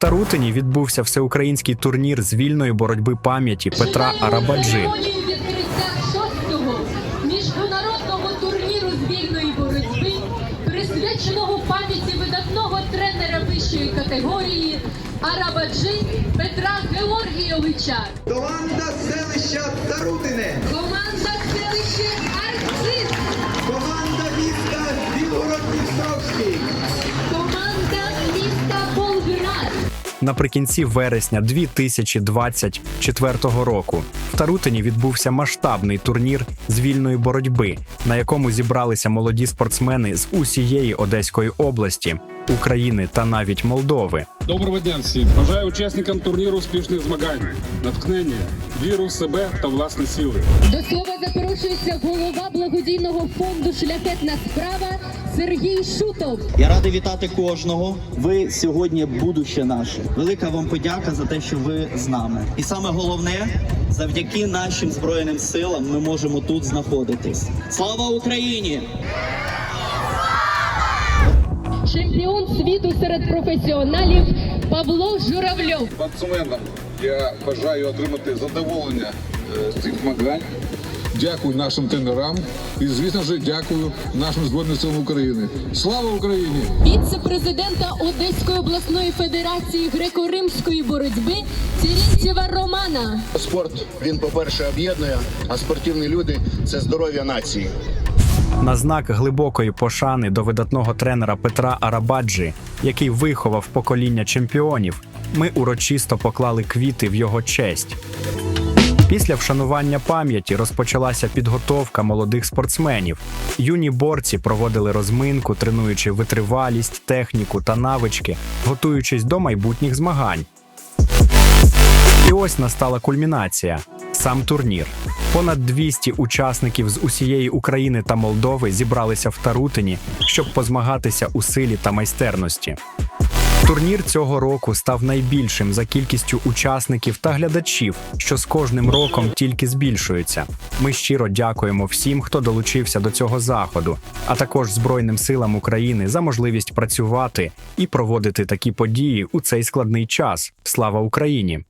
Тарутині відбувся всеукраїнський турнір з вільної боротьби пам'яті Петра Арабаджи. Міжнародного турніру з вільної боротьби, присвяченого пам'яті видатного тренера вищої категорії Арабаджи Петра Георгійовича. Команда селища Тарутине, Команда селище Арциз, команда міста Білгород-Дністровський, Наприкінці вересня 2024 року в Тарутині відбувся масштабний турнір з вільної боротьби, на якому зібралися молоді спортсмени з усієї Одеської області, України та навіть Молдови. Доброго дня всім! Бажаю учасникам турніру успішних змагань, натхнення, віру в себе та власні сили. До слова запрошується голова благодійного фонду Шляхетна справа Сергій Шутов. Я радий вітати кожного. Ви сьогодні будуще наше. Велика вам подяка за те, що ви з нами. І саме головне, завдяки нашим збройним силам ми можемо тут знаходитись. Слава Україні! Чемпіон світу серед професіоналів Павло Журавльов. Спортсменам я бажаю отримати задоволення е, з цих змагань. Дякую нашим тренерам і, звісно ж, дякую нашим Збройним силам України. Слава Україні! Віце-президента Одеської обласної федерації греко-римської боротьби Цірінцєва Романа. Спорт він, по-перше, об'єднує, а спортивні люди це здоров'я нації. На знак глибокої пошани до видатного тренера Петра Арабаджі, який виховав покоління чемпіонів, ми урочисто поклали квіти в його честь. Після вшанування пам'яті розпочалася підготовка молодих спортсменів. Юні борці проводили розминку, тренуючи витривалість, техніку та навички, готуючись до майбутніх змагань. І ось настала кульмінація сам турнір. Понад 200 учасників з усієї України та Молдови зібралися в Тарутині, щоб позмагатися у силі та майстерності. Турнір цього року став найбільшим за кількістю учасників та глядачів, що з кожним роком тільки збільшується. Ми щиро дякуємо всім, хто долучився до цього заходу, а також Збройним силам України за можливість працювати і проводити такі події у цей складний час. Слава Україні!